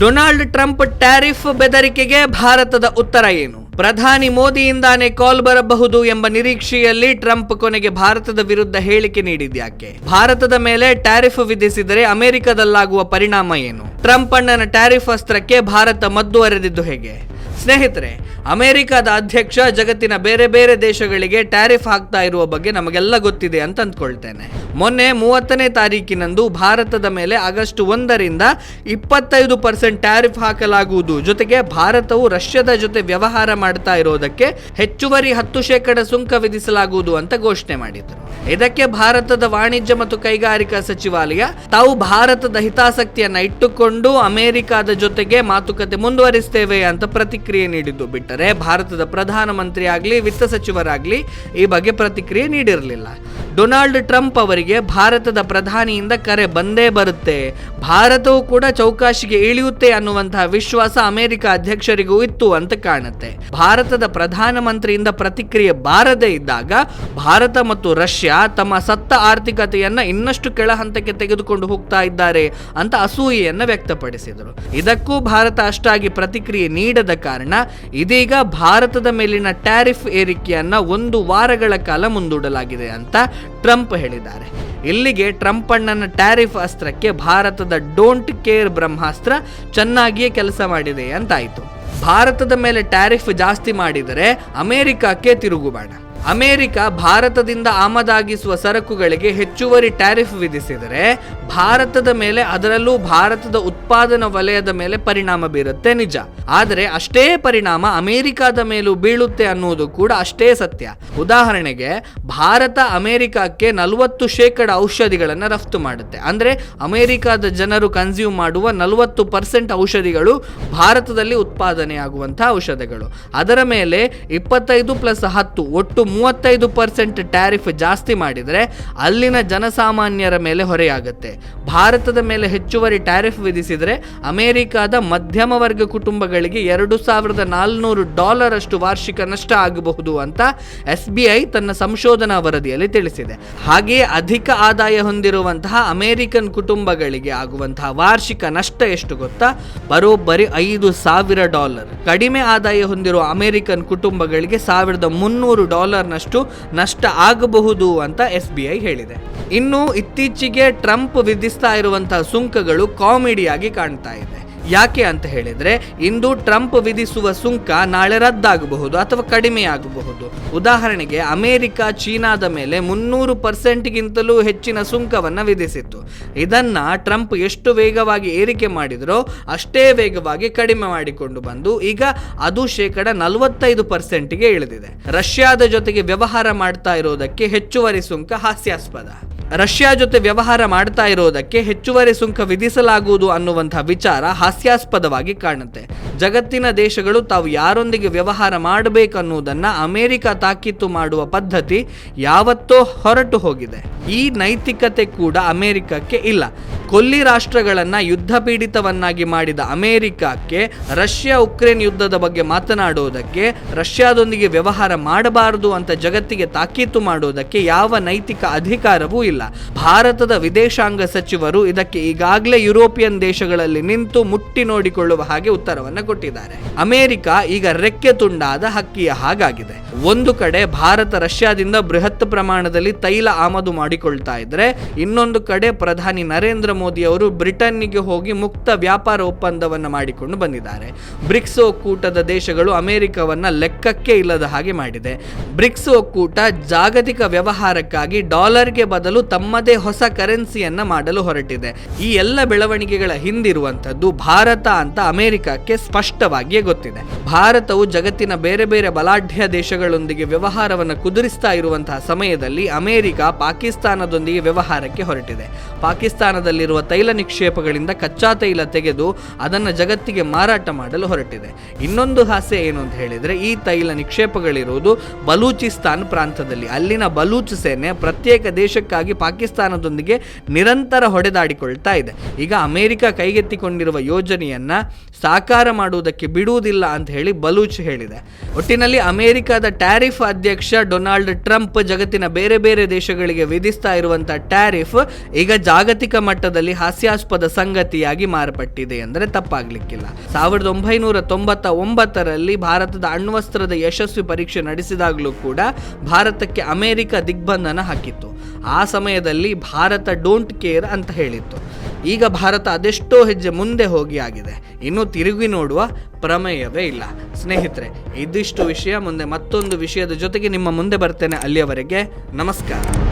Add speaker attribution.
Speaker 1: Donald Trump tariff ಬೆದರಿಕೆಗೆ ಭಾರತದ ಉತ್ತರ ಏನು? ಪ್ರಧಾನಿ ಮೋದಿಯಿಂದಾನೇ ಕಾಲ್ ಬರಬಹುದು ಎಂಬ ನಿರೀಕ್ಷೆಯಲ್ಲಿ ಟ್ರಂಪ್ ಕೊನೆಗೆ ಭಾರತದ ವಿರುದ್ಧ ಹೇಳಿಕೆ ನೀಡಿದ್ಯಾಕೆ ಭಾರತದ ಮೇಲೆ ಟ್ಯಾರಿಫ್ ವಿಧಿಸಿದರೆ ಅಮೆರಿಕದಲ್ಲಾಗುವ ಪರಿಣಾಮ ಏನು? ಟ್ರಂಪ್ ಅಣ್ಣನ ಟ್ಯಾರಿಫ್ ಅಸ್ತ್ರಕ್ಕೆ ಭಾರತ ಮದ್ದು ಅರೆದಿದ್ದು ಹೇಗೆ? ಸ್ನೇಹಿತರೆ ಅಮೆರಿಕದ ಅಧ್ಯಕ್ಷ, ಜಗತ್ತಿನ ಬೇರೆ ಬೇರೆ ದೇಶಗಳಿಗೆ ಟ್ಯಾರಿಫ್ ಹಾಕ್ತಾ ಇರುವ ಬಗ್ಗೆ ನಮಗೆಲ್ಲ ಗೊತ್ತಿದೆ ಅಂತ ಅಂದ್ಕೊಳ್ತೇನೆ. ಮೊನ್ನೆ ಮೂವತ್ತನೇ ತಾರೀಕಿನಂದು ಭಾರತದ ಮೇಲೆ ಆಗಸ್ಟ್ ಒಂದರಿಂದ ಇಪ್ಪತ್ತೈದು ಪರ್ಸೆಂಟ್ ಟ್ಯಾರಿಫ್ ಹಾಕಲಾಗುವುದು. ಜೊತೆಗೆ ಭಾರತವು ರಷ್ಯಾದ ಜೊತೆ ವ್ಯವಹಾರ ಮಾಡ್ತಾ ಇರೋದಕ್ಕೆ ಹೆಚ್ಚುವರಿ ಹತ್ತು ಶೇಕಡ ಸುಂಕ ವಿಧಿಸಲಾಗುವುದು ಅಂತ ಘೋಷಣೆ ಮಾಡಿದ್ರು. ಇದಕ್ಕೆ ಭಾರತದ ವಾಣಿಜ್ಯ ಮತ್ತು ಕೈಗಾರಿಕಾ ಸಚಿವಾಲಯ ತಾವು ಭಾರತದ ಹಿತಾಸಕ್ತಿಯನ್ನ ಇಟ್ಟುಕೊಂಡು ಅಮೆರಿಕದ ಜೊತೆಗೆ ಮಾತುಕತೆ ಮುಂದುವರಿಸ್ತೇವೆ ಅಂತ ಪ್ರತಿಕ್ರಿಯೆ ನೀಡಿದ್ದು ಬಿಟ್ಟರೆ ಭಾರತದ ಪ್ರಧಾನಮಂತ್ರಿ ಆಗಲಿ ವಿತ್ತ ಸಚಿವರಾಗಲಿ ಈ ಬಗ್ಗೆ ಪ್ರತಿಕ್ರಿಯೆ ನೀಡಿರಲಿಲ್ಲ. ಡೊನಾಲ್ಡ್ ಟ್ರಂಪ್ ಅವರಿಗೆ ಭಾರತದ ಪ್ರಧಾನಿಯಿಂದ ಕರೆ ಬಂದೇ ಬರುತ್ತೆ. ಭಾರತವು ಕೂಡ ಚೌಕಾಶಿಗೆ ಇಳಿಯುತ್ತೆ ಅನ್ನುವಂತಹ ವಿಶ್ವಾಸ ಅಮೆರಿಕ ಅಧ್ಯಕ್ಷರಿಗೂ ಇತ್ತು ಅಂತ ಕಾಣುತ್ತೆ. ಭಾರತದ ಪ್ರಧಾನಮಂತ್ರಿಯಿಂದ ಪ್ರತಿಕ್ರಿಯೆ ಬಾರದೇ ಇದ್ದಾಗ ಭಾರತ ಮತ್ತು ರಷ್ಯಾ ತಮ್ಮ ಸತ್ತ ಆರ್ಥಿಕತೆಯನ್ನ ಇನ್ನಷ್ಟು ಕೆಳ ಹಂತಕ್ಕೆ ತೆಗೆದುಕೊಂಡು ಹೋಗ್ತಾ ಇದ್ದಾರೆ ಅಂತ ಅಸೂಯೆಯನ್ನು ವ್ಯಕ್ತಪಡಿಸಿದರು. ಇದಕ್ಕೂ ಭಾರತ ಅಷ್ಟಾಗಿ ಪ್ರತಿಕ್ರಿಯೆ ನೀಡದ ಕಾರಣ ಇದೀಗ ಭಾರತದ ಮೇಲಿನ ಟ್ಯಾರಿಫ್ ಏರಿಕೆಯನ್ನ ಒಂದು ವಾರಗಳ ಕಾಲ ಮುಂದೂಡಲಾಗಿದೆ ಅಂತ ಟ್ರಂಪ್ ಹೇಳಿದ್ದಾರೆ. ಇಲ್ಲಿಗೆ ಟ್ರಂಪ್ ಅಣ್ಣನ ಟ್ಯಾರಿಫ್ ಅಸ್ತ್ರಕ್ಕೆ ಭಾರತದ ಡೋಂಟ್ ಕೇರ್ ಬ್ರಹ್ಮಾಸ್ತ್ರ ಚೆನ್ನಾಗಿಯೇ ಕೆಲಸ ಮಾಡಿದೆ ಅಂತಾಯಿತು. ಭಾರತದ ಮೇಲೆ ಟ್ಯಾರಿಫ್ ಜಾಸ್ತಿ ಮಾಡಿದರೆ ಅಮೆರಿಕಕ್ಕೆ ತಿರುಗುಬಾಣ ಅಮೆರಿಕ ಭಾರತದಿಂದ ಆಮದಾಗಿಸುವ ಸರಕುಗಳಿಗೆ ಹೆಚ್ಚುವರಿ ಟ್ಯಾರಿಫ್ ವಿಧಿಸಿದರೆ ಭಾರತದ ಮೇಲೆ, ಅದರಲ್ಲೂ ಭಾರತದ ಉತ್ಪಾದನಾ ವಲಯದ ಮೇಲೆ ಪರಿಣಾಮ ಬೀರುತ್ತೆ ನಿಜ. ಆದರೆ ಅಷ್ಟೇ ಪರಿಣಾಮ ಅಮೆರಿಕದ ಮೇಲೂ ಬೀಳುತ್ತೆ ಅನ್ನುವುದು ಕೂಡ ಅಷ್ಟೇ ಸತ್ಯ. ಉದಾಹರಣೆಗೆ, ಭಾರತ ಅಮೆರಿಕಕ್ಕೆ ನಲವತ್ತು ಶೇಕಡ ಔಷಧಿಗಳನ್ನು ರಫ್ತು ಮಾಡುತ್ತೆ. ಅಂದರೆ ಅಮೆರಿಕದ ಜನರು ಕನ್ಸ್ಯೂಮ್ ಮಾಡುವ ನಲವತ್ತು ಪರ್ಸೆಂಟ್ ಔಷಧಿಗಳು ಭಾರತದಲ್ಲಿ ಉತ್ಪಾದನೆಯಾಗುವಂತಹ ಔಷಧಗಳು. ಅದರ ಮೇಲೆ ಇಪ್ಪತ್ತೈದು ಪ್ಲಸ್ ಹತ್ತು ಒಟ್ಟು ಮೂವತ್ತೈದು ಪರ್ಸೆಂಟ್ ಟ್ಯಾರಿಫ್ ಜಾಸ್ತಿ ಮಾಡಿದರೆ ಅಲ್ಲಿನ ಜನಸಾಮಾನ್ಯರ ಮೇಲೆ ಹೊರೆಯಾಗುತ್ತೆ. ಭಾರತದ ಮೇಲೆ ಹೆಚ್ಚುವರಿ ಟ್ಯಾರಿಫ್ ವಿಧಿಸಿದರೆ ಅಮೆರಿಕದ ಮಧ್ಯಮ ವರ್ಗ ಕುಟುಂಬಗಳಿಗೆ ಎರಡು ಸಾವಿರದ ನಾಲ್ನೂರು ಡಾಲರ್ ಅಷ್ಟು ವಾರ್ಷಿಕ ನಷ್ಟ ಆಗಬಹುದು ಅಂತ ಎಸ್ ಬಿ ಐ ತನ್ನ ಸಂಶೋಧನಾ ವರದಿಯಲ್ಲಿ ತಿಳಿಸಿದೆ. ಹಾಗೆಯೇ ಅಧಿಕ ಆದಾಯ ಹೊಂದಿರುವಂತಹ ಅಮೆರಿಕನ್ ಕುಟುಂಬಗಳಿಗೆ ಆಗುವಂತಹ ವಾರ್ಷಿಕ ನಷ್ಟ ಎಷ್ಟು ಗೊತ್ತಾ? ಬರೋಬ್ಬರಿ ಐದು ಸಾವಿರ ಡಾಲರ್. ಕಡಿಮೆ ಆದಾಯ ಹೊಂದಿರುವ ಅಮೆರಿಕನ್ ಕುಟುಂಬಗಳಿಗೆ ಸಾವಿರದ ಮುನ್ನೂರು ಡಾಲರ್ನಷ್ಟು ನಷ್ಟ ಆಗಬಹುದು ಅಂತ ಎಸ್ ಬಿ ಐ ಹೇಳಿದೆ. ಇನ್ನು ಇತ್ತೀಚೆಗೆ ಟ್ರಂಪ್ ವಿಧಿಸ್ತಾ ಇರುವಂತಹ ಸುಂಕಗಳು ಕಾಮಿಡಿಯಾಗಿ ಕಾಣ್ತಾ ಇದೆ. ಯಾಕೆ ಅಂತ ಹೇಳಿದ್ರೆ, ಇಂದು ಟ್ರಂಪ್ ವಿಧಿಸುವ ಸುಂಕ ನಾಳೆ ರದ್ದಾಗಬಹುದು ಅಥವಾ ಕಡಿಮೆಯಾಗಬಹುದು. ಉದಾಹರಣೆಗೆ, ಅಮೆರಿಕ ಚೀನಾದ ಮೇಲೆ ಮುನ್ನೂರು ಪರ್ಸೆಂಟ್ಗಿಂತಲೂ ಹೆಚ್ಚಿನ ಸುಂಕವನ್ನು ವಿಧಿಸಿತ್ತು. ಇದನ್ನ ಟ್ರಂಪ್ ಎಷ್ಟು ವೇಗವಾಗಿ ಏರಿಕೆ ಮಾಡಿದರೋ, ಅಷ್ಟೇ ವೇಗವಾಗಿ ಕಡಿಮೆ ಮಾಡಿಕೊಂಡು ಬಂದು, ಈಗ ಅದು ಶೇಕಡ ನಲವತ್ತೈದು ಪರ್ಸೆಂಟ್ಗೆ ಇಳಿದಿದೆ. ರಷ್ಯಾದ ಜೊತೆಗೆ ವ್ಯವಹಾರ ಮಾಡ್ತಾ ಇರೋದಕ್ಕೆ ಹೆಚ್ಚುವರಿ ಸುಂಕ ಹಾಸ್ಯಾಸ್ಪದ. ರಷ್ಯಾ ಜೊತೆ ವ್ಯವಹಾರ ಮಾಡ್ತಾ ಇರೋದಕ್ಕೆ ಹೆಚ್ಚುವರಿ ಸುಂಕ ವಿಧಿಸಲಾಗುವುದು ಅನ್ನುವಂಥ ವಿಚಾರ ಹಾಸ್ಯಾಸ್ಪದವಾಗಿ ಕಾಣುತ್ತೆ. ಜಗತ್ತಿನ ದೇಶಗಳು ತಾವು ಯಾರೊಂದಿಗೆ ವ್ಯವಹಾರ ಮಾಡಬೇಕನ್ನುವುದನ್ನು ಅಮೆರಿಕ ತಾಕೀತು ಮಾಡುವ ಪದ್ಧತಿ ಯಾವತ್ತೋ ಹೊರಟು ಹೋಗಿದೆ. ಈ ನೈತಿಕತೆ ಕೂಡ ಅಮೆರಿಕಕ್ಕೆ ಇಲ್ಲ. ಕೊಲ್ಲಿ ರಾಷ್ಟ್ರಗಳನ್ನು ಯುದ್ಧ ಪೀಡಿತವನ್ನಾಗಿ ಮಾಡಿದ ಅಮೆರಿಕಕ್ಕೆ ರಷ್ಯಾ ಉಕ್ರೇನ್ ಯುದ್ಧದ ಬಗ್ಗೆ ಮಾತನಾಡುವುದಕ್ಕೆ, ರಷ್ಯಾದೊಂದಿಗೆ ವ್ಯವಹಾರ ಮಾಡಬಾರದು ಅಂತ ಜಗತ್ತಿಗೆ ತಾಕೀತು ಮಾಡುವುದಕ್ಕೆ ಯಾವ ನೈತಿಕ ಅಧಿಕಾರವೂ ಇಲ್ಲ. ಭಾರತದ ವಿದೇಶಾಂಗ ಸಚಿವರು ಇದಕ್ಕೆ ಈಗಾಗಲೇ ಯುರೋಪಿಯನ್ ದೇಶಗಳಲ್ಲಿ ನಿಂತು ಮುಟ್ಟಿ ನೋಡಿಕೊಳ್ಳುವ ಹಾಗೆ ಉತ್ತರವನ್ನು ಕೊಟ್ಟಿದ್ದಾರೆ. ಅಮೆರಿಕ ಈಗ ರೆಕ್ಕೆ ತುಂಡಾದ ಹಕ್ಕಿಯ ಹಾಗಾಗಿದೆ. ಒಂದು ಕಡೆ ಭಾರತ ರಷ್ಯಾದಿಂದ ಬೃಹತ್ ಪ್ರಮಾಣದಲ್ಲಿ ತೈಲ ಆಮದು ಮಾಡಿಕೊಳ್ತಾ ಇದ್ರೆ, ಇನ್ನೊಂದು ಕಡೆ ಪ್ರಧಾನಿ ನರೇಂದ್ರ ಮೋದಿ ಅವರು ಬ್ರಿಟನ್ನಿಗೆ ಹೋಗಿ ಮುಕ್ತ ವ್ಯಾಪಾರ ಒಪ್ಪಂದವನ್ನು ಮಾಡಿಕೊಂಡು ಬಂದಿದ್ದಾರೆ. ಬ್ರಿಕ್ಸ್ ಒಕ್ಕೂಟದ ದೇಶಗಳು ಅಮೆರಿಕವನ್ನ ಲೆಕ್ಕಕ್ಕೆ ಇಲ್ಲದ ಹಾಗೆ ಮಾಡಿದೆ. ಬ್ರಿಕ್ಸ್ ಒಕ್ಕೂಟ ಜಾಗತಿಕ ವ್ಯವಹಾರಕ್ಕಾಗಿ ಡಾಲರ್ಗೆ ಬದಲು ತಮ್ಮದೇ ಹೊಸ ಕರೆನ್ಸಿಯನ್ನ ಮಾಡಲು ಹೊರಟಿದೆ. ಈ ಎಲ್ಲ ಬೆಳವಣಿಗೆಗಳ ಹಿಂದಿರುವಂತದ್ದು ಭಾರತ ಅಂತ ಅಮೆರಿಕಕ್ಕೆ ಸ್ಪಷ್ಟವಾಗಿಯೇ ಗೊತ್ತಿದೆ. ಭಾರತವು ಜಗತ್ತಿನ ಬೇರೆ ಬೇರೆ ಬಲಾಢ್ಯ ದೇಶಗಳೊಂದಿಗೆ ವ್ಯವಹಾರವನ್ನು ಕುದುರಿಸ್ತಾ ಇರುವಂತಹ ಸಮಯದಲ್ಲಿ ಅಮೆರಿಕ ಪಾಕಿಸ್ತಾನದೊಂದಿಗೆ ವ್ಯವಹಾರಕ್ಕೆ ಹೊರಟಿದೆ. ಪಾಕಿಸ್ತಾನದಲ್ಲಿರುವ ತೈಲ ನಿಕ್ಷೇಪಗಳಿಂದ ಕಚ್ಚಾ ತೈಲ ತೆಗೆದು ಅದನ್ನು ಜಗತ್ತಿಗೆ ಮಾರಾಟ ಮಾಡಲು ಹೊರಟಿದೆ. ಇನ್ನೊಂದು ಹಾಸ್ಯ ಏನು ಅಂತ ಹೇಳಿದರೆ, ಈ ತೈಲ ನಿಕ್ಷೇಪಗಳಿರುವುದು ಬಲೂಚಿಸ್ತಾನ್ ಪ್ರಾಂತದಲ್ಲಿ. ಅಲ್ಲಿನ ಬಲೂಚ್ ಸೇನೆ ಪ್ರತ್ಯೇಕ ದೇಶಕ್ಕಾಗಿ ಪಾಕಿಸ್ತಾನದೊಂದಿಗೆ ನಿರಂತರ ಹೊಡೆದಾಡಿಕೊಳ್ತಾ ಇದೆ. ಈಗ ಅಮೆರಿಕ ಕೈಗೆತ್ತಿಕೊಂಡಿರುವ ಯೋಜನೆಯನ್ನ ಸಾಕಾರ ಮಾಡುವುದಕ್ಕೆ ಬಿಡುವುದಿಲ್ಲ ಅಂತ ಹೇಳಿ ಬಲೂಚ್ ಹೇಳಿದೆ. ಒಟ್ಟಿನಲ್ಲಿ ಅಮೆರಿಕದ ಟ್ಯಾರಿಫ್ ಅಧ್ಯಕ್ಷ ಡೊನಾಲ್ಡ್ ಟ್ರಂಪ್ ಜಗತ್ತಿನ ಬೇರೆ ಬೇರೆ ದೇಶಗಳಿಗೆ ವಿಧಿಸ್ತಾ ಇರುವಂತಹ ಟ್ಯಾರಿಫ್ ಈಗ ಜಾಗತಿಕ ಮಟ್ಟದಲ್ಲಿ ಹಾಸ್ಯಾಸ್ಪದ ಸಂಗತಿಯಾಗಿ ಮಾರ್ಪಟ್ಟಿದೆ ಅಂದರೆ ತಪ್ಪಾಗಲಿಕ್ಕಿಲ್ಲ. ಸಾವಿರದ ಒಂಬೈನೂರ ತೊಂಬತ್ತ ಒಂಬತ್ತರಲ್ಲಿ ಭಾರತದ ಅಣ್ವಸ್ತ್ರದ ಯಶಸ್ವಿ ಪರೀಕ್ಷೆ ನಡೆಸಿದಾಗಲೂ ಕೂಡ ಭಾರತಕ್ಕೆ ಅಮೆರಿಕ ದಿಗ್ಬಂಧನ ಹಾಕಿತ್ತು. ಆ ಸಮಯದಲ್ಲಿ ಭಾರತ ಡೋಂಟ್ ಕೇರ್ ಅಂತ ಹೇಳಿತ್ತು. ಈಗ ಭಾರತ ಅದೆಷ್ಟೋ ಹೆಜ್ಜೆ ಮುಂದೆ ಹೋಗಿ ಆಗಿದೆ. ಇನ್ನು ತಿರುಗಿ ನೋಡುವ ಪ್ರಮೇಯವೇ ಇಲ್ಲ. ಸ್ನೇಹಿತರೆ, ಇದಿಷ್ಟು ವಿಷಯ. ಮುಂದೆ ಮತ್ತೊಂದು ವಿಷಯದ ಜೊತೆಗೆ ನಿಮ್ಮ ಮುಂದೆ ಬರ್ತೇನೆ ಅಲ್ಲಿಯವರೆಗೆ. ನಮಸ್ಕಾರ.